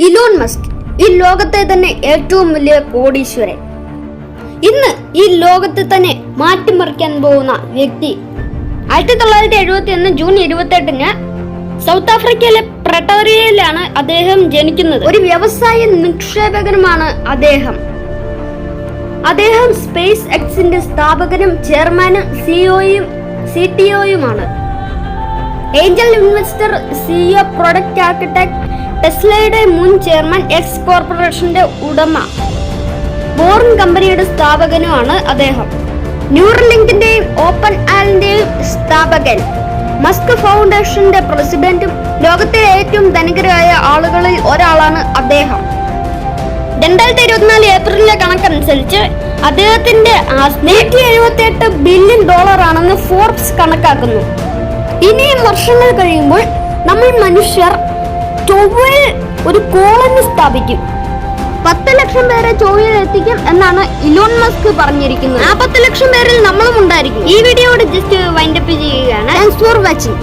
Elon Musk ഈ ലോകത്തെ തന്നെ ഏറ്റവും വലിയ കോടീശ്വരൻ. ഇന്ന് ഈ ലോകത്തെ തന്നെ മാറ്റിമറിക്കാൻ പോകുന്ന വ്യക്തി ആയിരത്തി തൊള്ളായിരത്തി എഴുപത്തി ഒന്ന് ജൂൺ ഇരുപത്തി എട്ടിന് സൗത്ത് ആഫ്രിക്കയിലെ പ്രട്ടോറിയയിലാണ് അദ്ദേഹം ജനിക്കുന്നത്. ഒരു വ്യവസായ നിക്ഷേപകനുമാണ് അദ്ദേഹം. അദ്ദേഹം സ്പേസ് എക്സിന്റെ സ്ഥാപകനും ചെയർമാനും സിഒയും C T ഒയുമാണ്. Angel investor CEO product architect ടെസ്ലയുടെ മുൻ ചെയർമാൻ എക്സ് കോർപ്പറേഷന്റെ ഉടമ. ബോർൺ കമ്പനിയുടെ സ്ഥാപകനുമാണ് അദ്ദേഹം. ന്യൂറലിങ്കിന്റെയും ഓപ്പൺ ആലിന്റെയും സ്ഥാപകൻ. മസ്ക് ഫൗണ്ടേഷന്റെ പ്രസിഡന്റും ലോകത്തിലെ ഏറ്റവും ധനികരായ ആളുകളിൽ ഒരാളാണ് അദ്ദേഹം. രണ്ടായിരത്തി ഇരുപത്തിനാല് ഏപ്രിലിലെ കണക്കനുസരിച്ച് അദ്ദേഹത്തിന്റെ നൂറ്റി എഴുപത്തി എട്ട് ബില്യൺ ഡോളർ ആണെന്ന് ഫോർബ്സ് കണക്കാക്കുന്നു. ഇനിയും വർഷങ്ങൾ കഴിയുമ്പോൾ നമ്മൾ മനുഷ്യർ ചൊവ്വയിൽ ഒരു കോളനി സ്ഥാപിക്കും. പത്ത് ലക്ഷം പേരെ ചൊവ്വയിൽ എത്തിക്കും എന്നാണ് ഇലോൺ മസ്ക് പറഞ്ഞിരിക്കുന്നത്. ആ പത്ത് ലക്ഷം പേരിൽ നമ്മളും ഉണ്ടായിരിക്കും. ഈ വീഡിയോ ജസ്റ്റ് വൈൻഡപ്പ് ചെയ്യുകയാണ്. Thanks for watching